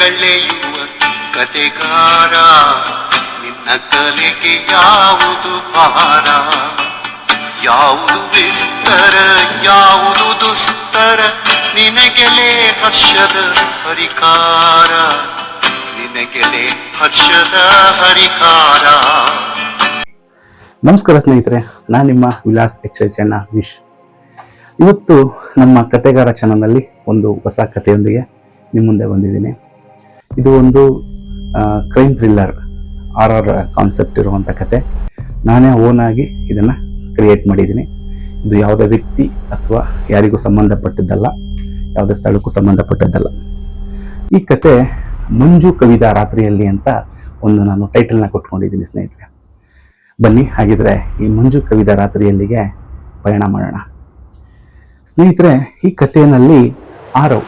ಕಳೆಯುವ ಕತೆಗಾರ, ನಿನ್ನ ಕಲೆಗೆ ಯಾವುದು ಭಾರ? ಯಾವುದು ವಿಸ್ತರ, ಯಾವುದು ದುಸ್ತರ? ನಿನಗೆಲೆ ಹರ್ಷದ ಹರಿಕಾರ? ನಿನಗೆಲೆ ಹರ್ಷದ ಹರಿಕಾರ? ನಮಸ್ಕಾರ ಸ್ನೇಹಿತರೆ, ನಾನು ನಿಮ್ಮ ವಿಲಾಸ್ ಅಣ್ಣ ವಿಶ್. ಇವತ್ತು ನಮ್ಮ ಕತೆಗಾರ ಚಾನಲ್ನಲ್ಲಿ ಒಂದು ಹೊಸ ಕಥೆಯೊಂದಿಗೆ ನಿಮ್ಮ ಮುಂದೆ ಬಂದಿದ್ದೀನಿ. ಇದು ಒಂದು crime thriller or or concept ಇರುವಂಥ ಕತೆ. ನಾನೇ ಓನಾಗಿ ಇದನ್ನು ಕ್ರಿಯೇಟ್ ಮಾಡಿದ್ದೀನಿ. ಇದು ಯಾವುದೇ ವ್ಯಕ್ತಿ ಅಥವಾ ಯಾರಿಗೂ ಸಂಬಂಧಪಟ್ಟಿದ್ದಲ್ಲ, ಯಾವುದೇ ಸ್ಥಳಕ್ಕೂ ಸಂಬಂಧಪಟ್ಟದ್ದಲ್ಲ. ಈ ಕತೆ ಮಂಜು ಕವಿದ ರಾತ್ರಿಯಲ್ಲಿ ಅಂತ ಒಂದು ನಾನು ಟೈಟಲ್ನ ಕೊಟ್ಕೊಂಡಿದ್ದೀನಿ ಸ್ನೇಹಿತರೆ. ಬನ್ನಿ, ಹಾಗಿದ್ರೆ ಈ ಮಂಜು ಕವಿದ ರಾತ್ರಿಯಲ್ಲಿಗೆ ಪಯಣ ಮಾಡೋಣ. ಸ್ನೇಹಿತರೆ, ಈ ಕಥೆಯಲ್ಲಿ ಆರವ್.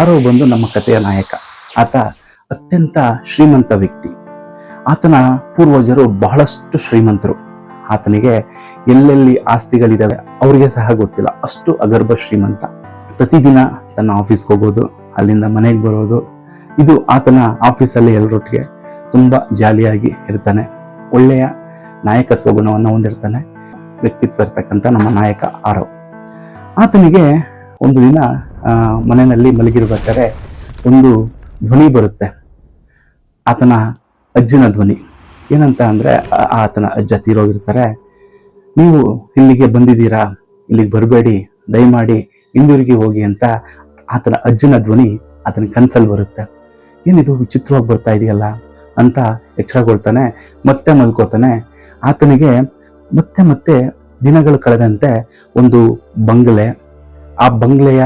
ಆರವ್ ಬಂದು ನಮ್ಮ ಕಥೆಯ ನಾಯಕ. ಆತ ಅತ್ಯಂತ ಶ್ರೀಮಂತ ವ್ಯಕ್ತಿ. ಆತನ ಪೂರ್ವಜರು ಬಹಳಷ್ಟು ಶ್ರೀಮಂತರು. ಆತನಿಗೆ ಎಲ್ಲೆಲ್ಲಿ ಆಸ್ತಿಗಳಿದಾವೆ ಅವರಿಗೆ ಸಹ ಗೊತ್ತಿಲ್ಲ. ಅಷ್ಟು ಅಗರ್ಭ ಶ್ರೀಮಂತ. ಪ್ರತಿದಿನ ತನ್ನ ಆಫೀಸ್ಗೆ ಹೋಗೋದು, ಅಲ್ಲಿಂದ ಮನೆಗೆ ಬರೋದು, ಇದು ಆತನ ಆಫೀಸಲ್ಲಿ ಎಲ್ಲರೊಟ್ಟಿಗೆ ತುಂಬ ಜಾಲಿಯಾಗಿ ಇರ್ತಾನೆ. ಒಳ್ಳೆಯ ನಾಯಕತ್ವ ಗುಣವನ್ನು ಹೊಂದಿರ್ತಾನೆ. ವ್ಯಕ್ತಿತ್ವ ಇರ್ತಕ್ಕಂಥ ನಮ್ಮ ನಾಯಕ ಆರವ್. ಆತನಿಗೆ ಒಂದು ದಿನ ಮನೆಯಲ್ಲಿ ಮಲಗಿರ್ಬೇಕಾದ್ರೆ ಒಂದು ಧ್ವನಿ ಬರುತ್ತೆ. ಆತನ ಅಜ್ಜನ ಧ್ವನಿ. ಏನಂತ ಅಂದರೆ ಆತನ ಅಜ್ಜ ತೀರೋಗಿರ್ತಾರೆ. ನೀವು ಇಲ್ಲಿಗೆ ಬಂದಿದ್ದೀರಾ? ಇಲ್ಲಿಗೆ ಬರಬೇಡಿ. ದಯಮಾಡಿ ಹಿಂದಿರುಗಿ ಹೋಗಿ ಅಂತ ಆತನ ಅಜ್ಜನ ಧ್ವನಿ ಆತನ ಕನ್ಸಲ್ಲಿ ಬರುತ್ತೆ. ಏನಿದು? ವಿಚಿತ್ರವಾಗಿ ಬರ್ತಾ ಇದೆಯಲ್ಲ ಅಂತ ಎಚ್ಚರಗೊಳ್ತಾನೆ, ಮತ್ತೆ ಮಲ್ಕೋತಾನೆ. ಆತನಿಗೆ ಮತ್ತೆ ಮತ್ತೆ ದಿನಗಳು ಕಳೆದಂತೆ ಒಂದು ಬಂಗಲೆ. ಆ ಬಂಗ್ಲೆಯ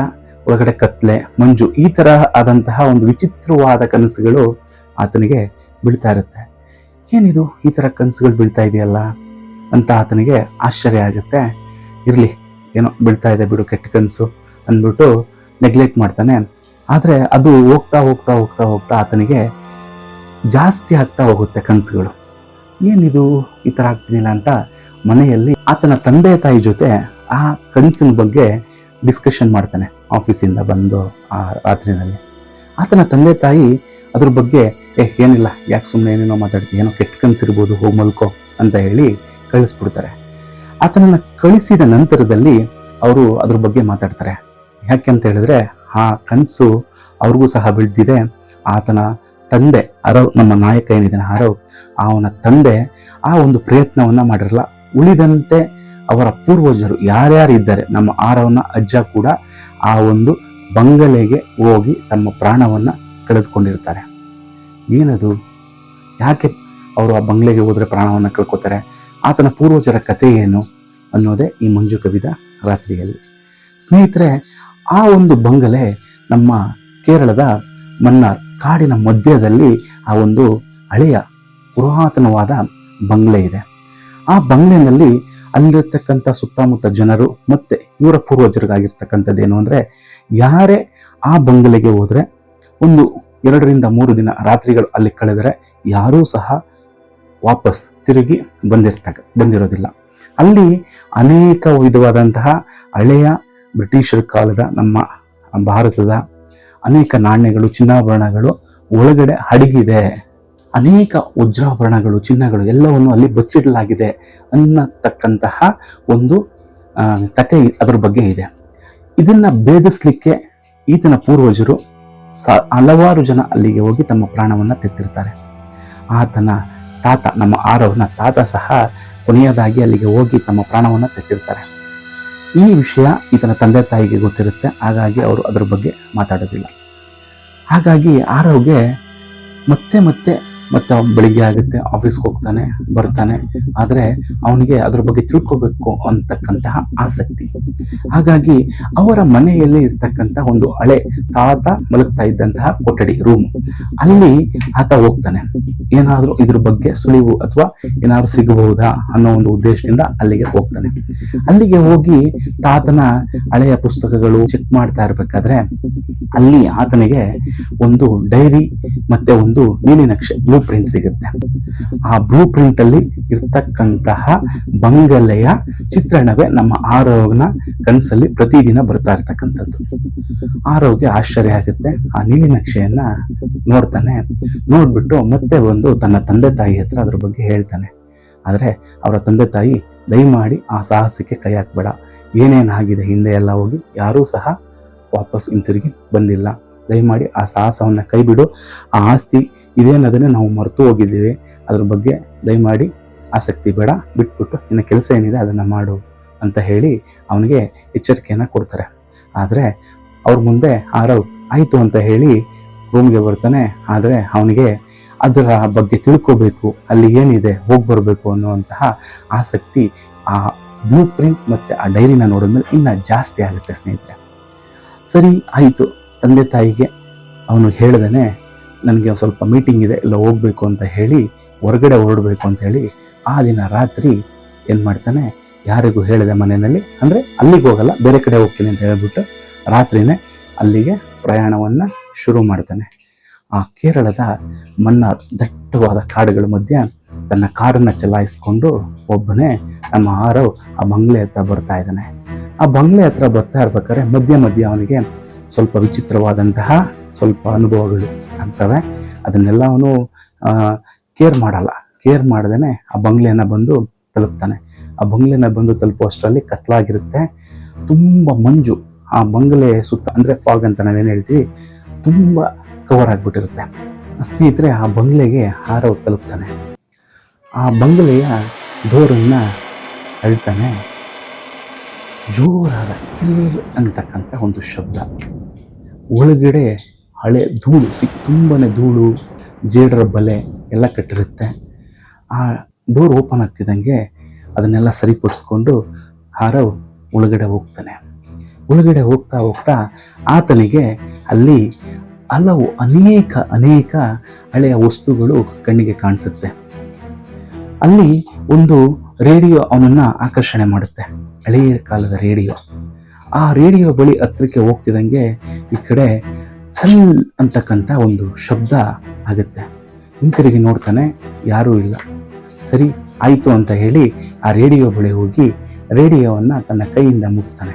ಒಳಗಡೆ ಕತ್ಲೆ, ಮಂಜು ಈ ತರ ಆದಂತಹ ಒಂದು ವಿಚಿತ್ರವಾದ ಕನಸುಗಳು ಆತನಿಗೆ ಬೀಳ್ತಾ ಇರುತ್ತೆ. ಏನಿದು ಈ ತರ ಕನಸುಗಳು ಬೀಳ್ತಾ ಇದೆಯಲ್ಲ ಅಂತ ಆತನಿಗೆ ಆಶ್ಚರ್ಯ ಆಗುತ್ತೆ. ಇರ್ಲಿ, ಏನೋ ಬೀಳ್ತಾ ಇದೆ ಬಿಡು ಕೆಟ್ಟ ಕನಸು ಅಂದ್ಬಿಟ್ಟು ನೆಗ್ಲೆಕ್ಟ್ ಮಾಡ್ತಾನೆ. ಆದರೆ ಅದು ಹೋಗ್ತಾ ಹೋಗ್ತಾ ಹೋಗ್ತಾ ಹೋಗ್ತಾ ಆತನಿಗೆ ಜಾಸ್ತಿ ಆಗ್ತಾ ಹೋಗುತ್ತೆ ಕನಸುಗಳು. ಏನಿದು ಈ ಥರ ಆಗ್ತಿಲ್ಲ ಅಂತ ಮನೆಯಲ್ಲಿ ಆತನ ತಂದೆ ತಾಯಿ ಜೊತೆ ಆ ಕನಸಿನ ಬಗ್ಗೆ ಡಿಸ್ಕಷನ್ ಮಾಡ್ತಾನೆ. ಆಫೀಸಿಂದ ಬಂದು ಆ ರಾತ್ರಿನಲ್ಲಿ. ಆತನ ತಂದೆ ತಾಯಿ ಅದ್ರ ಬಗ್ಗೆ, ಏ, ಏನಿಲ್ಲ, ಯಾಕೆ ಸುಮ್ಮನೆ ಏನೇನೋ ಮಾತಾಡ್ತೀವಿ ಏನೋ ಕೆಟ್ಟ ಕನ್ಸಿರ್ಬೋದು, ಹೋಗಿ ಮಲ್ಕೋ ಅಂತ ಹೇಳಿ ಕಳಿಸ್ಬಿಡ್ತಾರೆ. ಆತನನ್ನು ಕಳಿಸಿದ ನಂತರದಲ್ಲಿ ಅವರು ಅದ್ರ ಬಗ್ಗೆ ಮಾತಾಡ್ತಾರೆ. ಯಾಕೆ ಅಂತ ಹೇಳಿದ್ರೆ, ಆ ಕನಸು ಅವ್ರಿಗೂ ಸಹ ಬೆಳೆದಿದೆ. ಆತನ ತಂದೆ ಅರವ್, ನಮ್ಮ ನಾಯಕ ಏನಿದ್ದಾನೆ ಅರವ್, ಅವನ ತಂದೆ ಆ ಒಂದು ಪ್ರಯತ್ನವನ್ನ ಮಾಡಿರಲ್ಲ ಉಳಿದಂತೆ ಅವರ ಪೂರ್ವಜರು ಯಾರ್ಯಾರು ಇದ್ದಾರೆ, ನಮ್ಮ ಆರವನ ಅಜ್ಜ ಕೂಡ ಆ ಒಂದು ಬಂಗಲೆಗೆ ಹೋಗಿ ತಮ್ಮ ಪ್ರಾಣವನ್ನು ಕಳೆದುಕೊಂಡಿರ್ತಾರೆ. ಏನದು? ಯಾಕೆ ಅವರು ಆ ಬಂಗ್ಲೆಗೆ ಹೋದರೆ ಪ್ರಾಣವನ್ನು ಕಳ್ಕೊತಾರೆ? ಆತನ ಪೂರ್ವಜರ ಕಥೆ ಏನು ಅನ್ನೋದೇ ಈ ಮಂಜು ಕವಿದ ರಾತ್ರಿಯಲ್ಲಿ. ಸ್ನೇಹಿತರೆ, ಆ ಒಂದು ಬಂಗಲೆ ನಮ್ಮ ಕೇರಳದ ಮನ್ನಾರ್ ಕಾಡಿನ ಮಧ್ಯದಲ್ಲಿ ಆ ಒಂದು ಹಳೆಯ ಪುರಾತನವಾದ ಬಂಗ್ಲೆ ಇದೆ. ಆ ಬಂಗ್ಲೆನಲ್ಲಿ ಅಲ್ಲಿರ್ತಕ್ಕಂಥ ಸುತ್ತಮುತ್ತ ಜನರು ಮತ್ತು ಇವರ ಪೂರ್ವಜರಿಗಾಗಿರ್ತಕ್ಕಂಥದ್ದೇನು ಅಂದರೆ, ಯಾರೇ ಆ ಬಂಗಲೆಗೆ ಹೋದರೆ, ಒಂದು ಎರಡರಿಂದ ಮೂರು ದಿನ ರಾತ್ರಿಗಳು ಅಲ್ಲಿ ಕಳೆದರೆ ಯಾರೂ ಸಹ ವಾಪಸ್ ತಿರುಗಿ ಬಂದಿರ್ತಕ್ಕ, ಬಂದಿರೋದಿಲ್ಲ. ಅಲ್ಲಿ ಅನೇಕ ವಿಧವಾದಂತಹ ಹಳೆಯ ಬ್ರಿಟಿಷರ ಕಾಲದ ನಮ್ಮ ಭಾರತದ ಅನೇಕ ನಾಣ್ಯಗಳು, ಚಿನ್ನಾಭರಣಗಳು ಒಳಗಡೆ ಅಡಗಿದೆ ಅನೇಕ ವಜ್ರಾಭರಣಗಳು ಚಿನ್ನಗಳು ಎಲ್ಲವನ್ನು ಅಲ್ಲಿ ಬಚ್ಚಿಡಲಾಗಿದೆ ಅನ್ನತಕ್ಕಂತಹ ಒಂದು ಕತೆ ಅದರ ಬಗ್ಗೆ ಇದೆ. ಇದನ್ನು ಭೇದಿಸಲಿಕ್ಕೆ ಈತನ ಪೂರ್ವಜರು ಸ, ಹಲವಾರು ಜನ ಅಲ್ಲಿಗೆ ಹೋಗಿ ತಮ್ಮ ಪ್ರಾಣವನ್ನು ತೆತ್ತಿರ್ತಾರೆ. ಆತನ ತಾತ, ನಮ್ಮ ಆರವನ ತಾತ ಸಹ ಕೊನೆಯದಾಗಿ ಅಲ್ಲಿಗೆ ಹೋಗಿ ತಮ್ಮ ಪ್ರಾಣವನ್ನು ತೆತ್ತಿರ್ತಾರೆ. ಈ ವಿಷಯ ಈತನ ತಂದೆ ತಾಯಿಗೆ ಗೊತ್ತಿರುತ್ತೆ, ಹಾಗಾಗಿ ಅವರು ಅದರ ಬಗ್ಗೆ ಮಾತಾಡೋದಿಲ್ಲ. ಹಾಗಾಗಿ ಆರವ್ಗೆ ಮತ್ತೆ ಮತ್ತೆ ಮತ್ತೆ ಅವ್ನು ಬೆಳಿಗ್ಗೆ ಆಗುತ್ತೆ ಆಫೀಸ್ಗೆ ಹೋಗ್ತಾನೆ, ಬರ್ತಾನೆ. ಆದರೆ ಅವನಿಗೆ ಅದ್ರ ಬಗ್ಗೆ ತಿಳ್ಕೊಬೇಕು ಅಂತಕ್ಕಂತಹ ಆಸಕ್ತಿ. ಹಾಗಾಗಿ ಅವರ ಮನೆಯಲ್ಲಿ ಇರ್ತಕ್ಕಂತಹ ಒಂದು ಹಳೆ ತಾತ ಮಲಗ್ತಾ ಇದ್ದಂತಹ ಕೊಠಡಿ ರೂಮ್ ಅಲ್ಲಿ ಆತ ಹೋಗ್ತಾನೆ. ಏನಾದರೂ ಇದ್ರ ಬಗ್ಗೆ ಸುಳಿವು ಅಥವಾ ಏನಾದ್ರು ಸಿಗಬಹುದಾ ಅನ್ನೋ ಒಂದು ಉದ್ದೇಶದಿಂದ ಅಲ್ಲಿಗೆ ಹೋಗ್ತಾನೆ. ಅಲ್ಲಿಗೆ ಹೋಗಿ ತಾತನ ಹಳೆಯ ಪುಸ್ತಕಗಳು ಚೆಕ್ ಮಾಡ್ತಾ ಇರ್ಬೇಕಾದ್ರೆ ಅಲ್ಲಿ ಆತನಿಗೆ ಒಂದು ಡೈರಿ ಮತ್ತೆ ಒಂದು ನೀಲಿ ನಕ್ಷೆ ಬ್ಲೂ ಪ್ರಿಂಟ್ ಸಿಗುತ್ತೆ. ಆ ಬ್ಲೂ ಪ್ರಿಂಟ್ ಅಲ್ಲಿ ಇರ್ತಕ್ಕಂತಹ ಬಂಗಲೆಯ ಚಿತ್ರಣವೇ ನಮ್ಮ ಆರೋಗ್ಯನ ಕನಸಲ್ಲಿ ಪ್ರತಿದಿನ ಬರ್ತಾ ಇರ್ತಕ್ಕಂಥದ್ದು. ಆರೋಗ್ಯ ಆಶ್ಚರ್ಯ ಆಗುತ್ತೆ. ಆ ನೀಲಿ ನಕ್ಷೆಯನ್ನ ನೋಡ್ತಾನೆ. ನೋಡ್ಬಿಟ್ಟು ಮತ್ತೆ ಬಂದು ತನ್ನ ತಂದೆ ತಾಯಿ ಹತ್ರ ಅದ್ರ ಬಗ್ಗೆ ಹೇಳ್ತಾನೆ. ಆದರೆ ಅವರ ತಂದೆ ತಾಯಿ ದಯಮಾಡಿ ಆ ಸಾಹಸಕ್ಕೆ ಕೈ ಹಾಕ್ಬೇಡ. ಏನೇನಾಗಿದೆ ಹಿಂದೆ ಎಲ್ಲ ಹೋಗಿ, ಯಾರೂ ಸಹ ವಾಪಸ್ ಹಿಂತಿರುಗಿ ಬಂದಿಲ್ಲ. ದಯಮಾಡಿ ಆ ಸಾಹಸವನ್ನು ಕೈ ಬಿಡು ಆ ಆಸ್ತಿ ಇದೇನದನ್ನೇ ನಾವು ಮರೆತು ಹೋಗಿದ್ದೇವೆ. ಅದ್ರ ಬಗ್ಗೆ ದಯಮಾಡಿ ಆಸಕ್ತಿ ಬೇಡ, ಬಿಟ್ಬಿಟ್ಟು ನಿನ್ನ ಕೆಲಸ ಏನಿದೆ ಅದನ್ನು ಮಾಡು ಅಂತ ಹೇಳಿ ಅವನಿಗೆ ಎಚ್ಚರಿಕೆಯನ್ನು ಕೊಡ್ತಾರೆ. ಆದರೆ ಅವ್ರ ಮುಂದೆ ಆರವ್ ಆಯಿತು ಅಂತ ಹೇಳಿ ರೂಮ್ಗೆ ಬರ್ತಾನೆ. ಆದರೆ ಅವನಿಗೆ ಅದರ ಬಗ್ಗೆ ತಿಳ್ಕೋಬೇಕು, ಅಲ್ಲಿ ಏನಿದೆ, ಹೋಗಿ ಬರಬೇಕು ಅನ್ನುವಂತಹ ಆಸಕ್ತಿ ಆ ಬ್ಲೂ ಪ್ರಿಂಟ್ ಮತ್ತು ಆ ಡೈರಿನ ನೋಡಿದ್ಮೇಲೆ ಇನ್ನೂ ಜಾಸ್ತಿ ಆಗುತ್ತೆ ಸ್ನೇಹಿತರೆ. ಸರಿ, ಆಯಿತು. ತಂದೆ ತಾಯಿಗೆ ಅವನು ಹೇಳ್ದೇ ನನಗೆ ಸ್ವಲ್ಪ ಮೀಟಿಂಗ್ ಇದೆ, ಎಲ್ಲ ಹೋಗಬೇಕು ಅಂತ ಹೇಳಿ, ಹೊರಗಡೆ ಹೊರಡಬೇಕು ಅಂತ ಹೇಳಿ, ಆ ದಿನ ರಾತ್ರಿ ಏನು ಮಾಡ್ತಾನೆ, ಯಾರಿಗೂ ಹೇಳಿದೆ ಮನೆಯಲ್ಲಿ, ಅಂದರೆ ಅಲ್ಲಿಗೆ ಹೋಗಲ್ಲ, ಬೇರೆ ಕಡೆ ಹೋಗ್ತೀನಿ ಅಂತ ಹೇಳ್ಬಿಟ್ಟು ರಾತ್ರಿನೇ ಅಲ್ಲಿಗೆ ಪ್ರಯಾಣವನ್ನು ಶುರು ಮಾಡ್ತಾನೆ. ಆ ಕೇರಳದ ಮನ್ನ ದಟ್ಟವಾದ ಕಾಡುಗಳ ಮಧ್ಯೆ ತನ್ನ ಕಾರನ್ನು ಚಲಾಯಿಸ್ಕೊಂಡು ಒಬ್ಬನೇ ನಮ್ಮ ಆರವ್ ಆ ಬಂಗ್ಲೆ ಹತ್ರ ಬರ್ತಾ ಇದ್ದಾನೆ. ಆ ಬಂಗ್ಲೆ ಹತ್ರ ಬರ್ತಾ ಇರ್ಬೇಕಾದ್ರೆ ಮಧ್ಯ ಮಧ್ಯ ಅವನಿಗೆ ಸ್ವಲ್ಪ ವಿಚಿತ್ರವಾದಂತಹ ಸ್ವಲ್ಪ ಅನುಭವಗಳು ಆಗ್ತವೆ ಅದನ್ನೆಲ್ಲ ಅವನು ಕೇರ್ ಮಾಡಲ್ಲ. ಕೇರ್ ಮಾಡ್ದೇನೆ ಆ ಬಂಗ್ಲೆನ ಬಂದು ತಲುಪ್ತಾನೆ. ಆ ಬಂಗ್ಲೆನ ಬಂದು ತಲುಪುವಷ್ಟರಲ್ಲಿ ಕತ್ಲಾಗಿರುತ್ತೆ. ತುಂಬ ಮಂಜು ಆ ಬಂಗ್ಲೆ ಸುತ್ತ, ಅಂದರೆ ಫಾಗ್ ಅಂತ ನಾವೇನು ಹೇಳ್ತೀವಿ, ತುಂಬ ಕವರ್ ಆಗಿಬಿಟ್ಟಿರುತ್ತೆ. ಸ್ನೇಹಿತರೆ, ಆ ಬಂಗ್ಲೆಗೆ ಹಾರವ್ ತಲುಪ್ತಾನೆ. ಆ ಬಂಗ್ಲೆಯ ಡೋರನ್ನು ಅಳ್ತಾನೆ. ಜೋರಾದ ಕಿರ್ ಅಂತಕ್ಕಂಥ ಒಂದು ಶಬ್ದ. ಒಳಗಡೆ ಹಳೆ ಧೂಳು ಸಿಕ್ ತುಂಬನೇ ಧೂಳು, ಜೇಡರ ಬಲೆ ಎಲ್ಲ ಕಟ್ಟಿರುತ್ತೆ. ಆ ಡೋರ್ ಓಪನ್ ಆಗ್ತಿದ್ದಂಗೆ ಅದನ್ನೆಲ್ಲ ಸರಿಪಡಿಸ್ಕೊಂಡು ಹಾರವ್ ಒಳಗಡೆ ಹೋಗ್ತಾನೆ. ಒಳಗಡೆ ಹೋಗ್ತಾ ಹೋಗ್ತಾ ಆತನಿಗೆ ಅಲ್ಲಿ ಹಲವು ಅನೇಕ ಅನೇಕ ಹಳೆಯ ವಸ್ತುಗಳು ಕಣ್ಣಿಗೆ ಕಾಣಿಸುತ್ತೆ. ಅಲ್ಲಿ ಒಂದು ರೇಡಿಯೋ ಅವನನ್ನು ಆಕರ್ಷಣೆ ಮಾಡುತ್ತೆ. ಹಳೆಯ ಕಾಲದ ರೇಡಿಯೋ. ಆ ರೇಡಿಯೋ ಬಳಿ ಹತ್ರಕ್ಕೆ ಹೋಗ್ತಿದ್ದಂಗೆ ಈ ಕಡೆ ಸಲ್ ಅಂತಕ್ಕಂಥ ಒಂದು ಶಬ್ದ ಆಗುತ್ತೆ. ಹಿಂತಿರುಗಿ ನೋಡ್ತಾನೆ, ಯಾರೂ ಇಲ್ಲ. ಸರಿ, ಆಯಿತು ಅಂತ ಹೇಳಿ ಆ ರೇಡಿಯೋ ಬಳಿ ಹೋಗಿ ರೇಡಿಯೋವನ್ನು ತನ್ನ ಕೈಯಿಂದ ಮುಟ್ತಾನೆ.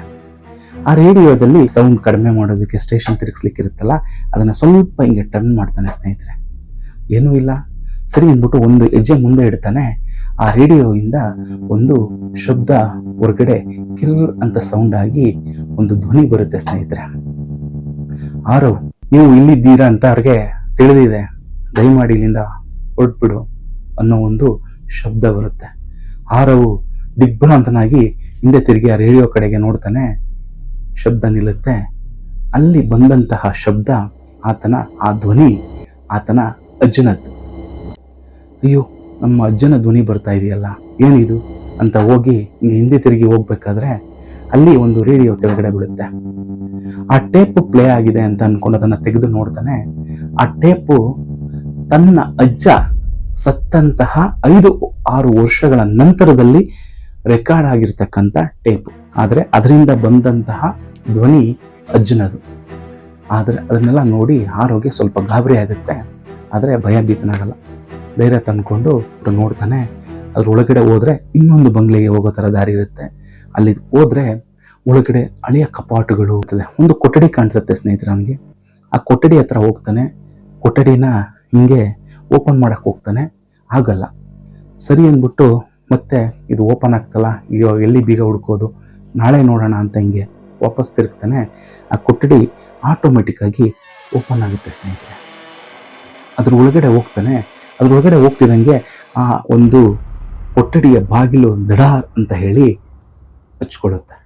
ಆ ರೇಡಿಯೋದಲ್ಲಿ ಸೌಂಡ್ ಕಡಿಮೆ ಮಾಡೋದಕ್ಕೆ ಸ್ಟೇಷನ್ ತಿರುಗಿಸ್ಲಿಕ್ಕೆ ಇರುತ್ತಲ್ಲ ಅದನ್ನು ಸ್ವಲ್ಪ ಹಿಂಗೆ ಟರ್ನ್ ಮಾಡ್ತಾನೆ ಸ್ನೇಹಿತರೆ. ಏನೂ ಇಲ್ಲ. ಸರಿ ಅಂದ್ಬಿಟ್ಟು ಒಂದು ಹೆಜ್ಜೆ ಮುಂದೆ ಇಡ್ತಾನೆ. ಆ ರೇಡಿಯೋಯಿಂದ ಒಂದು ಶಬ್ದ ಹೊರಗಡೆ ಕಿರ್ ಅಂತ ಸೌಂಡ್ ಆಗಿ ಒಂದು ಧ್ವನಿ ಬರುತ್ತೆ ಸ್ನೇಹಿತರೆ. ಆರವ್, ನೀವು ಇಲ್ಲಿದ್ದೀರಾ ಅಂತ ಅವ್ರಿಗೆ ತಿಳಿದಿದೆ. ದಯಮಾಡಿ ಇಲ್ಲಿಂದ ಹೊರಟ್ಬಿಡು ಅನ್ನೋ ಒಂದು ಶಬ್ದ ಬರುತ್ತೆ. ಆರವು ದಿಗ್ಭ್ರಾಂತನಾಗಿ ಹಿಂದೆ ತಿರುಗಿ ಆ ರೇಡಿಯೋ ಕಡೆಗೆ ನೋಡ್ತಾನೆ. ಶಬ್ದ ನಿಲ್ಲುತ್ತೆ. ಅಲ್ಲಿ ಬಂದಂತಹ ಶಬ್ದ ಆತನ, ಆ ಧ್ವನಿ ಆತನ ಅಜ್ಜನದ್ದು. ಅಯ್ಯೋ, ನಮ್ಮ ಅಜ್ಜನ ಧ್ವನಿ ಬರ್ತಾ ಇದೆಯಲ್ಲ, ಏನಿದು? ಅಂತ ಹೋಗಿ ಹಿಂದೆ ತಿರುಗಿ ಹೋಗ್ಬೇಕಾದ್ರೆ ಅಲ್ಲಿ ಒಂದು ರೇಡಿಯೋ ಕೆಳಗಡೆ ಬೀಳುತ್ತೆ. ಆ ಟೇಪ್ ಪ್ಲೇ ಆಗಿದೆ ಅಂತ ಅನ್ಕೊಂಡು ಅದನ್ನ ತೆಗೆದು ನೋಡ್ತಾನೆ, ಆ ಟೇಪು ತನ್ನ ಅಜ್ಜ ಸತ್ತಂತಹ ಐದು ಆರು ವರ್ಷಗಳ ನಂತರದಲ್ಲಿ ರೆಕಾರ್ಡ್ ಆಗಿರ್ತಕ್ಕಂಥ ಟೇಪ್. ಆದರೆ ಅದರಿಂದ ಬಂದಂತಹ ಧ್ವನಿ ಅಜ್ಜನದು. ಆದರೆ ಅದನ್ನೆಲ್ಲ ನೋಡಿ ಆರೋಗ್ಯ ಸ್ವಲ್ಪ ಗಾಬರಿ ಆಗುತ್ತೆ. ಆದರೆ ಭಯಭೀತನಾಗಲ್ಲ ಧೈರ್ಯ ತಂದ್ಕೊಂಡು ನೋಡ್ತಾನೆ. ಅದ್ರ ಒಳಗಡೆ ಹೋದ್ರೆ ಇನ್ನೊಂದು ಬಂಗ್ಲೆಗೆ ಹೋಗೋ ಥರ ದಾರಿ ಇರುತ್ತೆ. ಅಲ್ಲಿ ಹೋದ್ರೆ ಒಳಗಡೆ ಹಳೆಯ ಕಪಾಟುಗಳು ಇರ್ತದೆ. ಒಂದು ಕೊಠಡಿ ಕಾಣಿಸುತ್ತೆ ಸ್ನೇಹಿತರೆ ನನಗೆ ಆ ಕೊಠಡಿ ಹತ್ರ ಹೋಗ್ತಾನೆ. ಕೊಠಡಿನ ಹಿಂಗೆ ಓಪನ್ ಮಾಡಕ್ಕೆ ಹೋಗ್ತಾನೆ. ಆಗಲ್ಲ ಸರಿ ಅಂದ್ಬಿಟ್ಟು ಮತ್ತೆ ಇದು ಓಪನ್ ಆಗ್ತಲ್ಲ, ಇವಾಗ ಎಲ್ಲಿ ಬೀಗ ಹುಡ್ಕೋದು, ನಾಳೆ ನೋಡೋಣ ಅಂತ ಹಿಂಗೆ ವಾಪಸ್ ತಿರುಗ್ತಾನೆ. ಆ ಕೊಠಡಿ ಆಟೋಮೆಟಿಕ್ ಆಗಿ ಓಪನ್ ಆಗುತ್ತೆ ಸ್ನೇಹಿತರೆ. ಅದ್ರ ಒಳಗಡೆ ಹೋಗ್ತಾನೆ. ಅದ್ರ ಒಳಗಡೆ ಹೋಗ್ತಿದ್ದಂಗೆ ಆ ಒಂದು ಕೊಠಡಿಯ ಬಾಗಿಲು ದಡ ಅಂತ ಹೇಳಿ ಹಚ್ಕೊಳ್ಳುತ್ತೆ.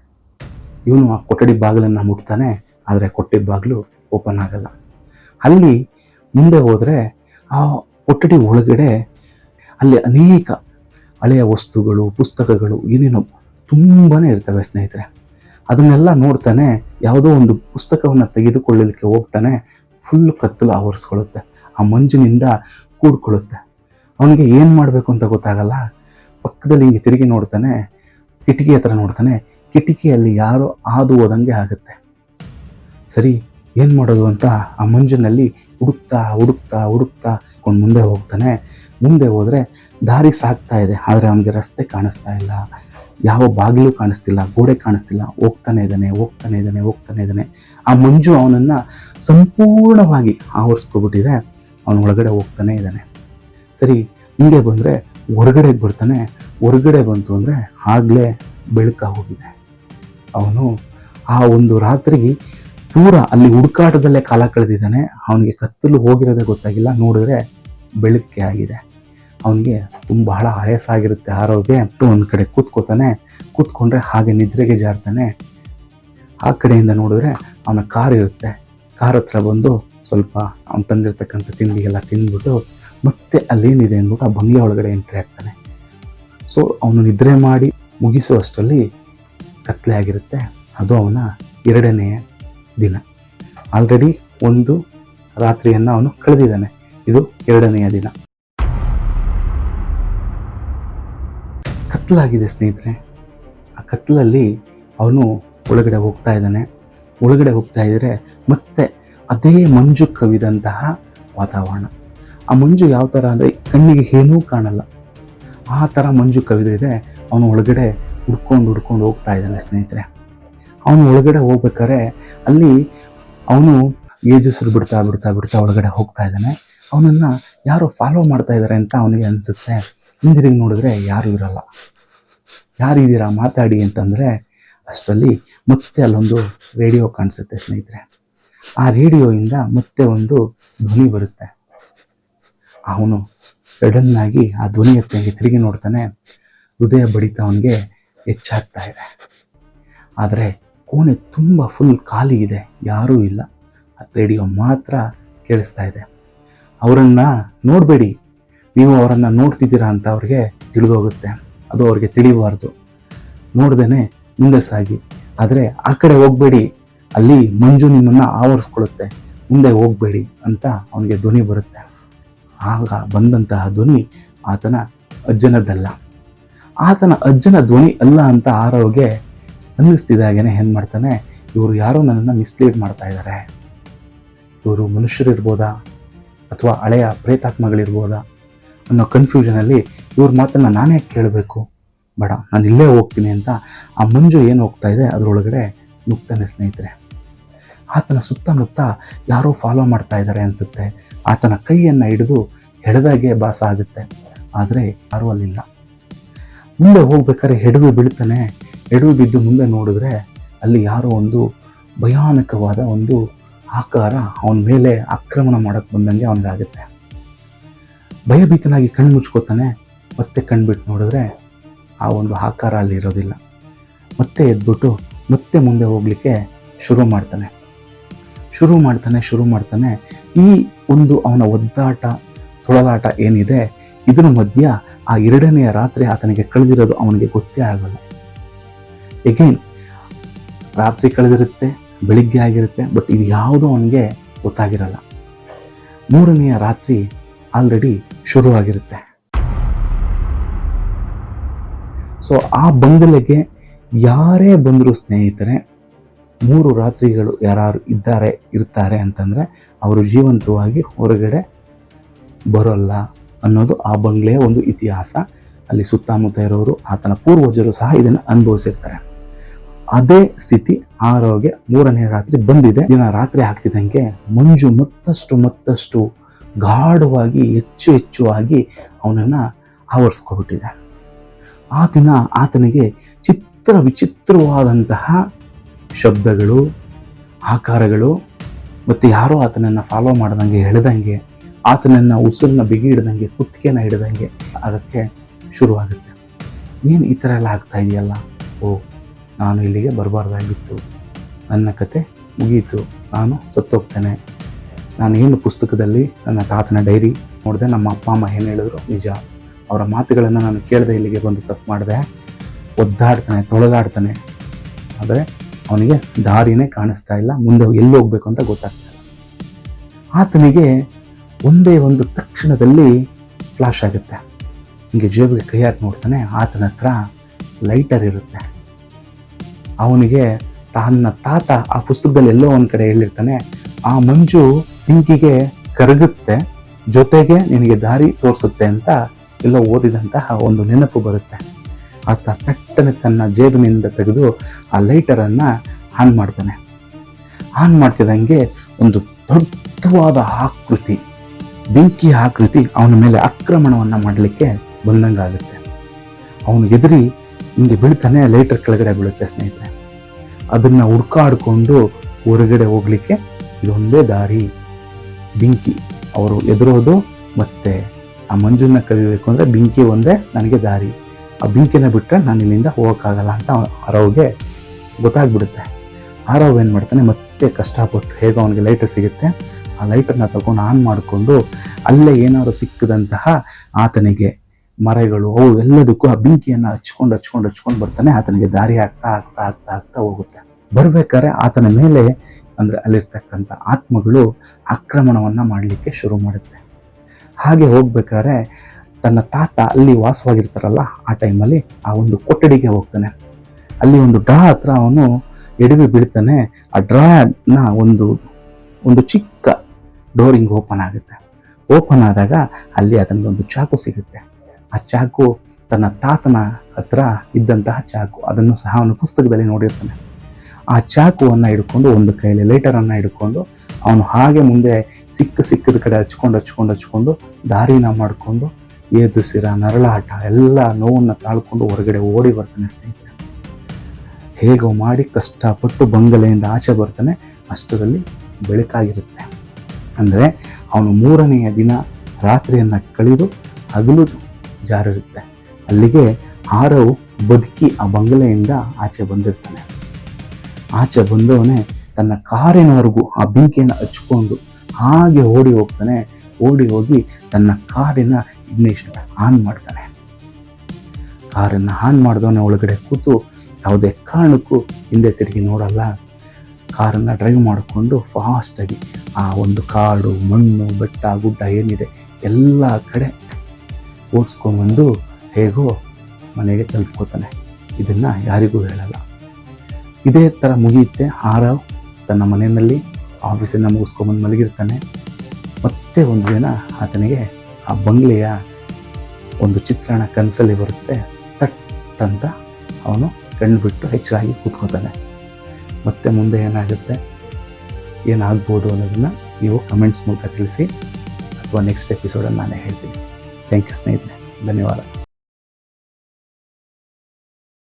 ಇವನು ಆ ಕೊಠಡಿ ಬಾಗಿಲನ್ನು ಮುಟ್ತಾನೆ, ಆದರೆ ಕೊಠಡಿ ಬಾಗಿಲು ಓಪನ್ ಆಗಲ್ಲ. ಅಲ್ಲಿ ಮುಂದೆ ಹೋದರೆ ಆ ಕೊಠಡಿ ಒಳಗಡೆ ಅಲ್ಲಿ ಅನೇಕ ಹಳೆಯ ವಸ್ತುಗಳು, ಪುಸ್ತಕಗಳು ಏನೇನೋ ತುಂಬಾ ಇರ್ತವೆ ಸ್ನೇಹಿತರೆ. ಅದನ್ನೆಲ್ಲ ನೋಡ್ತಾನೆ, ಯಾವುದೋ ಒಂದು ಪುಸ್ತಕವನ್ನು ತೆಗೆದುಕೊಳ್ಳಲಿಕ್ಕೆ ಹೋಗ್ತಾನೆ ಫುಲ್ ಕತ್ತಲು ಆವರಿಸ್ಕೊಳ್ಳುತ್ತೆ. ಆ ಮಂಜಿನಿಂದ ಕೂಡ್ಕೊಳ್ಳುತ್ತೆ. ಅವನಿಗೆ ಏನು ಮಾಡಬೇಕು ಅಂತ ಗೊತ್ತಾಗಲ್ಲ. ಪಕ್ಕದಲ್ಲಿ ಹಿಂಗೆ ತಿರುಗಿ ನೋಡ್ತಾನೆ, ಕಿಟಕಿ ಹತ್ರ ನೋಡ್ತಾನೆ, ಕಿಟಕಿಯಲ್ಲಿ ಯಾರೋ ಹಾದು ಹೋದಂಗೆ ಆಗುತ್ತೆ. ಸರಿ, ಏನು ಮಾಡೋದು ಅಂತ ಆ ಮಂಜಿನಲ್ಲಿ ಹುಡುಕ್ತಾ ಹುಡುಕ್ತಾ ಹುಡುಕ್ತಾ ಕೊಂಡು ಮುಂದೆ ಹೋಗ್ತಾನೆ. ಮುಂದೆ ಹೋದರೆ ದಾರಿ ಸಾಕ್ತಾ ಇದೆ, ಆದರೆ ಅವನಿಗೆ ರಸ್ತೆ ಕಾಣಿಸ್ತಾ ಇಲ್ಲ. ಯಾವ ಬಾಗಿಲು ಕಾಣಿಸ್ತಿಲ್ಲ, ಗೋಡೆ ಕಾಣಿಸ್ತಿಲ್ಲ. ಹೋಗ್ತಾನೆ ಇದ್ದಾನೆ ಹೋಗ್ತಾನೆ ಇದ್ದಾನೆ ಹೋಗ್ತಾನೆ ಇದ್ದಾನೆ. ಆ ಮಂಜು ಅವನನ್ನು ಸಂಪೂರ್ಣವಾಗಿ ಆವರಿಸ್ಕೊಬಿಟ್ಟಿದೆ. ಅವನ ಒಳಗಡೆ ಹೋಗ್ತಾನೆ ಇದ್ದಾನೆ. ಸರಿ, ಹಿಂಗೆ ಬಂದರೆ ಹೊರಗಡೆಗೆ ಬರ್ತಾನೆ, ಹೊರಗಡೆ ಬಂತು ಅಂದರೆ ಆಗಲೇ ಬೆಳಕ ಹೋಗಿದೆ. ಅವನು ಆ ಒಂದು ರಾತ್ರಿ ಪೂರ ಅಲ್ಲಿ ಹುಡುಕಾಟದಲ್ಲೇ ಕಾಲ ಕಳೆದಿದ್ದಾನೆ. ಅವನಿಗೆ ಕತ್ತಲು ಹೋಗಿರೋದೇ ಗೊತ್ತಾಗಿಲ್ಲ, ನೋಡಿದ್ರೆ ಬೆಳಕೆ ಆಗಿದೆ. ಅವನಿಗೆ ತುಂಬ ಬಹಳ ಆಯಾಸ ಆಗಿರುತ್ತೆ ಆರೋಗ್ಯ ಒಂದು ಕಡೆ ಕೂತ್ಕೋತಾನೆ, ಕೂತ್ಕೊಂಡ್ರೆ ಹಾಗೆ ನಿದ್ರೆಗೆ ಜಾರ್ತಾನೆ. ಆ ಕಡೆಯಿಂದ ನೋಡಿದ್ರೆ ಅವನ ಕಾರ್ ಇರುತ್ತೆ. ಕಾರ್ ಹತ್ರ ಬಂದು ಸ್ವಲ್ಪ ಅವ್ನು ತಂದಿರ್ತಕ್ಕಂಥ ತಿಂಡಿ ಎಲ್ಲ ತಿಂದ್ಬಿಟ್ಟು ಮತ್ತೆ ಅಲ್ಲೇನಿದೆ ಅಂದ್ಬಿಟ್ಟು ಆ ಬಂಗ್ಲೆ ಒಳಗಡೆ ಎಂಟ್ರಿ ಆಗ್ತಾನೆ. ಸೊ ಅವನು ನಿದ್ರೆ ಮಾಡಿ ಮುಗಿಸುವಷ್ಟರಲ್ಲಿ ಕತ್ಲೆ ಆಗಿರುತ್ತೆ. ಅದು ಅವನ ಎರಡನೆಯ ದಿನ. ಆಲ್ರೆಡಿ ಒಂದು ರಾತ್ರಿಯನ್ನು ಅವನು ಕಳೆದಿದ್ದಾನೆ. ಇದು ಎರಡನೆಯ ದಿನ. ಕತ್ಲಾಗಿದೆ ಸ್ನೇಹಿತರೆ. ಆ ಕತ್ಲಲ್ಲಿ ಅವನು ಒಳಗಡೆ ಹೋಗ್ತಾ ಇದ್ದಾನೆ. ಒಳಗಡೆ ಹೋಗ್ತಾ ಇದ್ದರೆ ಮತ್ತೆ ಅದೇ ಮಂಜು ಕವಿದಂತಹ ವಾತಾವರಣ. ಆ ಮಂಜು ಯಾವ ಥರ ಅಂದರೆ ಕಣ್ಣಿಗೆ ಏನೂ ಕಾಣಲ್ಲ. ಆ ಥರ ಮಂಜು ಕವಿದಿದೆ ಅವನು ಒಳಗಡೆ ಹುಡ್ಕೊಂಡು ಹುಡ್ಕೊಂಡು ಹೋಗ್ತಾ ಇದ್ದಾನೆ ಸ್ನೇಹಿತರೆ. ಅವನು ಒಳಗಡೆ ಹೋಗ್ಬೇಕಾದ್ರೆ ಅಲ್ಲಿ ಅವನು ಏಜಸ್ರು ಬಿಡ್ತಾ ಬಿಡ್ತಾ ಬಿಡ್ತಾ ಒಳಗಡೆ ಹೋಗ್ತಾ ಇದ್ದಾನೆ. ಅವನನ್ನು ಯಾರೋ ಫಾಲೋ ಮಾಡ್ತಾ ಇದ್ದಾರೆ ಅಂತ ಅವನಿಗೆ ಅನಿಸುತ್ತೆ. ಹಿಂದಿರುಗಿ ನೋಡಿದ್ರೆ ಯಾರೂ ಇರಲ್ಲ. ಯಾರಿದ್ದೀರಾ ಮಾತಾಡಿ ಅಂತಂದರೆ ಅಷ್ಟರಲ್ಲಿ ಮತ್ತೆ ಅಲ್ಲೊಂದು ರೇಡಿಯೋ ಕಾಣಿಸುತ್ತೆ ಸ್ನೇಹಿತರೆ. ಆ ರೇಡಿಯೋಯಿಂದ ಮತ್ತೆ ಒಂದು ಧ್ವನಿ ಬರುತ್ತೆ. ಅವನು ಸಡನ್ ಆಗಿ ಆ ಧ್ವನಿ ತಿರುಗಿ ನೋಡ್ತಾನೆ. ಹೃದಯ ಬಡಿತ ಅವನಿಗೆ ಹೆಚ್ಚಾಗ್ತಾ ಇದೆ. ಆದರೆ ಕೋಣೆ ತುಂಬ ಫುಲ್ ಖಾಲಿ ಇದೆ. ಯಾರೂ ಇಲ್ಲ. ರೇಡಿಯೋ ಮಾತ್ರ ಕೇಳಿಸ್ತಾ ಇದೆ. ಅವರನ್ನು ನೋಡಬೇಡಿ. ನೀವು ಅವರನ್ನು ನೋಡ್ತಿದ್ದೀರಾ ಅಂತ ಅವ್ರಿಗೆ ತಿಳಿದೋಗುತ್ತೆ. ಅದು ಅವ್ರಿಗೆ ತಿಳಿಬಾರ್ದು. ನೋಡ್ದೇ ಮುಂದೆ ಸಾಗಿ. ಆದರೆ ಆ ಕಡೆ ಹೋಗಬೇಡಿ. ಅಲ್ಲಿ ಮಂಜು ನಿಮ್ಮನ್ನು ಆವರಿಸ್ಕೊಳ್ಳುತ್ತೆ, ಮುಂದೆ ಹೋಗಬೇಡಿ ಅಂತ ಅವನಿಗೆ ಧ್ವನಿ ಬರುತ್ತೆ. ಆಗ ಬಂದಂತಹ ಧ್ವನಿ ಆತನ ಅಜ್ಜನದ್ದಲ್ಲ. ಆತನ ಅಜ್ಜನ ಧ್ವನಿ ಅಲ್ಲ ಅಂತ ಆರೋಗ್ಯ ಅನ್ನಿಸ್ತಿದ್ದಾಗೇನೆ ಏನು ಮಾಡ್ತಾನೆ, ಇವರು ಯಾರೋ ನನ್ನನ್ನು ಮಿಸ್ಲೀಡ್ ಮಾಡ್ತಾ ಇದ್ದಾರೆ ಇವರು ಮನುಷ್ಯರಿರ್ಬೋದಾ ಅಥವಾ ಹಳೆಯ ಪ್ರೇತಾತ್ಮಗಳಿರ್ಬೋದಾ? ಅನ್ನೋ ಕನ್ಫ್ಯೂಷನಲ್ಲಿ ಇವ್ರ ಮಾತನ್ನು ನಾನೇ ಕೇಳಬೇಕು. ಬೇಡ, ನಾನು ಇಲ್ಲೇ ಹೋಗ್ತೀನಿ ಅಂತ ಆ ಮಂಜು ಏನು ಹೋಗ್ತಾ ಇದೆ, ಅದರೊಳಗಡೆ ನುಗ್ತಾನೆ ಸ್ನೇಹಿತರೆ. ಆತನ ಸುತ್ತಮುತ್ತ ಯಾರೋ ಫಾಲೋ ಮಾಡ್ತಾ ಇದ್ದಾರೆ ಅನಿಸುತ್ತೆ. ಆತನ ಕೈಯನ್ನು ಹಿಡಿದು ಹೆಳದಾಗೆ ಭಾಸ ಆಗುತ್ತೆ. ಆದರೆ ಯಾರೂ ಅಲ್ಲಿಲ್ಲ ಮುಂದೆ ಹೋಗ್ಬೇಕಾದ್ರೆ ಹೆಡವು ಬೀಳ್ತಾನೆ. ಎಡವಿ ಬಿದ್ದು ಮುಂದೆ ನೋಡಿದ್ರೆ ಅಲ್ಲಿ ಯಾರೋ ಒಂದು ಭಯಾನಕವಾದ ಒಂದು ಆಕಾರ ಅವನ ಮೇಲೆ ಆಕ್ರಮಣ ಮಾಡಕ್ಕೆ ಬಂದಂಗೆ ಅವನಿಗಾಗುತ್ತೆ. ಭಯಭೀತನಾಗಿ ಕಣ್ಣು ಮುಚ್ಕೋತಾನೆ. ಮತ್ತೆ ಕಣ್ಬಿಟ್ಟು ನೋಡಿದ್ರೆ ಆ ಒಂದು ಆಕಾರ ಅಲ್ಲಿ ಇರೋದಿಲ್ಲ. ಮತ್ತೆ ಎದ್ಬಿಟ್ಟು ಮತ್ತೆ ಮುಂದೆ ಹೋಗಲಿಕ್ಕೆ ಶುರು ಮಾಡ್ತಾನೆ. ಶುರು ಮಾಡ್ತಾನೆ ಶುರು ಮಾಡ್ತಾನೆ. ಈ ಒಂದು ಅವನ ಒದ್ದಾಟ, ತೊಳಲಾಟ ಏನಿದೆ, ಇದರ ಮಧ್ಯ ಆ ಎರಡನೆಯ ರಾತ್ರಿ ಆತನಿಗೆ ಕಳೆದಿರೋದು ಅವನಿಗೆ ಗೊತ್ತೇ ಆಗಲ್ಲ. ಎಗೇನ್ ರಾತ್ರಿ ಕಳೆದಿರುತ್ತೆ, ಬೆಳಿಗ್ಗೆ ಆಗಿರುತ್ತೆ ಬಟ್ ಇದು ಯಾವುದೂ ಅವನಿಗೆ ಗೊತ್ತಾಗಿರಲ್ಲ. ಮೂರನೆಯ ರಾತ್ರಿ ಆಲ್ರೆಡಿ ಶುರುವಾಗಿರುತ್ತೆ. ಸೊ ಆ ಬಂಗಲೆಗೆ ಯಾರೇ ಬಂದರೂ ಸ್ನೇಹಿತರೆ ಮೂರು ರಾತ್ರಿಗಳು ಯಾರು ಇದ್ದಾರೆ, ಇರ್ತಾರೆ ಅಂತಂದರೆ ಅವರು ಜೀವಂತವಾಗಿ ಹೊರಗಡೆ ಬರೋಲ್ಲ ಅನ್ನೋದು ಆ ಬಂಗ್ಲೆಯ ಒಂದು ಇತಿಹಾಸ. ಅಲ್ಲಿ ಸುತ್ತಮುತ್ತ ಇರೋರು, ಆತನ ಪೂರ್ವಜರು ಸಹ ಇದನ್ನು ಅನುಭವಿಸಿರ್ತಾರೆ. ಅದೇ ಸ್ಥಿತಿ ಆರೋಗ್ಯ ಮೂರನೇ ರಾತ್ರಿ ಬಂದಿದೆ. ದಿನ ರಾತ್ರಿ ಆಗ್ತಿದ್ದಂಗೆ ಮಂಜು ಮತ್ತಷ್ಟು ಮತ್ತಷ್ಟು ಗಾಢವಾಗಿ, ಹೆಚ್ಚು ಹೆಚ್ಚು ಆಗಿ ಅವನನ್ನು ಆವರಿಸ್ಕೊಬಿಟ್ಟಿದೆ. ಆ ದಿನ ಆತನಿಗೆ ಚಿತ್ರ ವಿಚಿತ್ರವಾದಂತಹ ಶಬ್ದಗಳು, ಆಕಾರಗಳು ಮತ್ತು ಯಾರೋ ಆತನನ್ನು ಫಾಲೋ ಮಾಡ್ದಂಗೆ, ಎಳೆದಂಗೆ, ಆತನನ್ನು ಉಸಿರನ್ನ ಬಿಗಿ ಹಿಡ್ದಂಗೆ, ಕುತ್ತಿಗೆನ ಹಿಡ್ದಂಗೆ ಅದಕ್ಕೆ ಶುರುವಾಗುತ್ತೆ. ಏನು ಈ ಥರ ಎಲ್ಲ ಆಗ್ತಾ ಇದೆಯಲ್ಲ? ಓ, ನಾನು ಇಲ್ಲಿಗೆ ಬರಬಾರ್ದಾಗಿತ್ತು. ನನ್ನ ಕತೆ ಮುಗೀತು. ನಾನು ಸತ್ತೋಗ್ತೇನೆ. ನಾನು ಏನು ಪುಸ್ತಕದಲ್ಲಿ ನನ್ನ ತಾತನ ಡೈರಿ ನೋಡಿದೆ, ನಮ್ಮ ಅಪ್ಪ, ಅಮ್ಮ ಏನು ಹೇಳಿದ್ರು? ನಿಜ. ಅವರ ಮಾತುಗಳನ್ನು ನಾನು ಕೇಳದೆ ಇಲ್ಲಿಗೆ ಬಂದು ತಪ್ಪು ಮಾಡಿದೆ. ಒದ್ದಾಡ್ತಾನೆ, ತೊಳಗಾಡ್ತಾನೆ. ಆದರೆ ಅವನಿಗೆ ದಾರಿನೇ ಕಾಣಿಸ್ತಾ ಇಲ್ಲ, ಮುಂದೆ ಎಲ್ಲಿ ಹೋಗ್ಬೇಕು ಅಂತ ಗೊತ್ತಾಗ್ತಾ ಇಲ್ಲ. ಆತನಿಗೆ ಒಂದೇ ಒಂದು ತಕ್ಷಣದಲ್ಲಿ ಫ್ಲಾಶ್ ಆಗುತ್ತೆ. ಹಿಂಗೆ ಜೇಬಿಗೆ ಕೈ ಹಾಕಿ ನೋಡ್ತಾನೆ, ಆತನ ಹತ್ರ ಲೈಟರ್ ಇರುತ್ತೆ. ಅವನಿಗೆ ತನ್ನ ತಾತ ಆ ಪುಸ್ತಕದಲ್ಲಿ ಎಲ್ಲೋ ಒಂದು ಕಡೆ ಹೇಳಿರ್ತಾನೆ, ಆ ಮಂಜು ಬೆಂಕಿಗೆ ಕರಗುತ್ತೆ, ಜೊತೆಗೆ ನಿನಗೆ ದಾರಿ ತೋರಿಸುತ್ತೆ ಅಂತ ಎಲ್ಲ ಓದಿದಂತಹ ಒಂದು ನೆನಪು ಬರುತ್ತೆ. ಆತ ತಟ್ಟನೆ ತನ್ನ ಜೇಬಿನಿಂದ ತೆಗೆದು ಆ ಲೈಟರನ್ನು ಆನ್ ಮಾಡ್ತಾನೆ. ಆನ್ ಮಾಡ್ತಿದ್ದಂಗೆ ಒಂದು ದೊಡ್ಡವಾದ ಆಕೃತಿ, ಬೆಂಕಿ ಆಕೃತಿ ಅವನ ಮೇಲೆ ಆಕ್ರಮಣವನ್ನು ಮಾಡಲಿಕ್ಕೆ ಬಂದಂಗಾಗುತ್ತೆ. ಅವನು ಎದುರಿ ಹಿಂಗೆ ಬೀಳ್ತಾನೆ, ಲೈಟರ್ ಕೆಳಗಡೆ ಬೀಳುತ್ತೆ ಸ್ನೇಹಿತರೆ. ಅದನ್ನು ಹುಡ್ಕಾಡಿಕೊಂಡು ಹೊರಗಡೆ ಹೋಗಲಿಕ್ಕೆ ಇದೊಂದೇ ದಾರಿ. ಬೆಂಕಿ, ಅವರು ಎದುರೋದು ಮತ್ತೆ ಆ ಮಂಜುನ ಕವಿಬೇಕು ಅಂದರೆ ಬೆಂಕಿ ಒಂದೇ, ನನಗೆ ದಾರಿ. ಆ ಬೆಂಕಿನ ಬಿಟ್ಟರೆ ನಾನು ಇಲ್ಲಿಂದ ಹೋಗೋಕ್ಕಾಗಲ್ಲ ಅಂತ ಅರವ್ಗೆ ಗೊತ್ತಾಗ್ಬಿಡುತ್ತೆ. ಆರವ್ ಏನು ಮಾಡ್ತಾನೆ, ಮತ್ತೆ ಕಷ್ಟಪಟ್ಟು ಹೇಗೋ ಅವನಿಗೆ ಲೈಟರ್ ಸಿಗುತ್ತೆ. ಆ ಲೈಟರ್ನ ತಗೊಂಡು ಆನ್ ಮಾಡಿಕೊಂಡು ಅಲ್ಲೇ ಏನಾದ್ರು ಸಿಕ್ಕಿದಂತಹ ಆತನಿಗೆ ಮರಗಳು, ಅವು ಎಲ್ಲದಕ್ಕೂ ಆ ಬೆಂಕಿಯನ್ನು ಹಚ್ಕೊಂಡು ಹಚ್ಕೊಂಡು ಹಚ್ಕೊಂಡು ಬರ್ತಾನೆ. ಆತನಿಗೆ ದಾರಿ ಆಗ್ತಾ ಆಗ್ತಾ ಆಗ್ತಾ ಆಗ್ತಾ ಹೋಗುತ್ತೆ. ಬರ್ಬೇಕಾದ್ರೆ ಆತನ ಮೇಲೆ ಅಂದರೆ ಅಲ್ಲಿರ್ತಕ್ಕಂಥ ಆತ್ಮಗಳು ಆಕ್ರಮಣವನ್ನು ಮಾಡಲಿಕ್ಕೆ ಶುರು ಮಾಡುತ್ತೆ. ಹಾಗೆ ಹೋಗ್ಬೇಕಾದ್ರೆ ತನ್ನ ತಾತ ಅಲ್ಲಿ ವಾಸವಾಗಿರ್ತಾರಲ್ಲ, ಆ ಟೈಮಲ್ಲಿ ಆ ಒಂದು ಕೊಠಡಿಗೆ ಹೋಗ್ತಾನೆ. ಅಲ್ಲಿ ಒಂದು ಡ್ರಾ ಹತ್ರ ಅವನು ಎಡವಿ ಬೀಳ್ತಾನೆ. ಆ ಡ್ರಾನ ಒಂದು ಒಂದು ಚಿಕ್ಕ ಡೋರಿಂಗ್ ಓಪನ್ ಆಗುತ್ತೆ. ಓಪನ್ ಆದಾಗ ಅಲ್ಲಿ ಅದನ್ನು ಒಂದು ಚಾಕು ಸಿಗುತ್ತೆ. ಆ ಚಾಕು ತನ್ನ ತಾತನ ಹತ್ರ ಇದ್ದಂತಹ ಚಾಕು. ಅದನ್ನು ಸಹ ಅವನು ಪುಸ್ತಕದಲ್ಲಿ ನೋಡಿರ್ತಾನೆ. ಆ ಚಾಕುವನ್ನು ಹಿಡ್ಕೊಂಡು, ಒಂದು ಕೈಯಲ್ಲಿ ಲೈಟರನ್ನು ಹಿಡ್ಕೊಂಡು, ಅವನು ಹಾಗೆ ಮುಂದೆ ಸಿಕ್ಕ ಸಿಕ್ಕದ ಕಡೆ ಹಚ್ಕೊಂಡು ಹಚ್ಕೊಂಡು ಹಚ್ಕೊಂಡು ದಾರಿನ ಮಾಡಿಕೊಂಡು ಏದು ಸಿರ, ನರಳಾಟ, ಎಲ್ಲ ನೋವನ್ನು ತಾಳ್ಕೊಂಡು ಹೊರಗಡೆ ಓಡಿ ಬರ್ತಾನೆ ಸ್ನೇಹಿತರೆ. ಹೇಗೋ ಮಾಡಿ ಕಷ್ಟಪಟ್ಟು ಬಂಗಲೆಯಿಂದ ಆಚೆ ಬರ್ತಾನೆ. ಅಷ್ಟರಲ್ಲಿ ಬೆಳಕಾಗಿರುತ್ತೆ. ಅಂದರೆ ಅವನು ಮೂರನೆಯ ದಿನ ರಾತ್ರಿಯನ್ನು ಕಳೆದು ಹಗಲು ಜಾರಿರುತ್ತೆ. ಅಲ್ಲಿಗೆ ಆರವು ಬದುಕಿ ಆ ಬಂಗಲೆಯಿಂದ ಆಚೆ ಬಂದಿರ್ತಾನೆ. ಆಚೆ ಬಂದವನೇ ತನ್ನ ಕಾರಿನವರೆಗೂ ಆ ಬೆಂಕಿಯನ್ನು ಹಚ್ಕೊಂಡು ಹಾಗೆ ಓಡಿ ಹೋಗ್ತಾನೆ. ಓಡಿ ಹೋಗಿ ತನ್ನ ಕಾರಿನ ಇಗ್ನಿಷನ್ ಆನ್ ಮಾಡ್ತಾನೆ. ಕಾರನ್ನು ಆನ್ ಮಾಡಿದವನ ಒಳಗಡೆ ಕೂತು ಯಾವುದೇ ಕಾರಣಕ್ಕೂ ಹಿಂದೆ ತಿರುಗಿ ನೋಡಲ್ಲ. ಕಾರನ್ನು ಡ್ರೈವ್ ಮಾಡಿಕೊಂಡು ಫಾಸ್ಟಾಗಿ ಆ ಒಂದು ಕಾಡು, ಮಣ್ಣು, ಬೆಟ್ಟ, ಗುಡ್ಡ ಏನಿದೆ ಎಲ್ಲ ಕಡೆ ಓಡಿಸ್ಕೊಂಬಂದು ಹೇಗೋ ಮನೆಗೆ ತಲುಪ್ಕೋತಾನೆ. ಇದನ್ನು ಯಾರಿಗೂ ಹೇಳಲ್ಲ. ಇದೇ ಥರ ಮುಗಿಯುತ್ತೆ. ಹಾರ ತನ್ನ ಮನೆಯಲ್ಲಿ ಆಫೀಸನ್ನು ಮುಗಿಸ್ಕೊಂಬಂದು ಮಲಗಿರ್ತಾನೆ. ಮತ್ತೆ ಒಂದು ದಿನ ಆತನಿಗೆ ಆ ಬಂಗ್ಲೆಯ ಒಂದು ಚಿತ್ರಣ ಕನಸಲ್ಲಿ ಬರುತ್ತೆ ತಟ್ ಅಂತ ಅವನು ಕಣ್ಣು ಬಿಟ್ಟು ಹೆಚ್ಚಾಗಿ ಕೂತ್ಕೋತಾನೆ. ಮತ್ತೆ ಮುಂದೆ ಏನಾಗುತ್ತೆ? ಏನಾಗ್ಬೋದು ಅನ್ನೋದನ್ನು ನೀವು ಕಮೆಂಟ್ಸ್ ಮೂಲಕ ತಿಳಿಸಿ, ಅಥವಾ ನೆಕ್ಸ್ಟ್ ಎಪಿಸೋಡಲ್ಲಿ ನಾನೇ ಹೇಳ್ತೀನಿ. ಥ್ಯಾಂಕ್ ಯು ಸ್ನೇಹಿತರೆ. ಧನ್ಯವಾದ.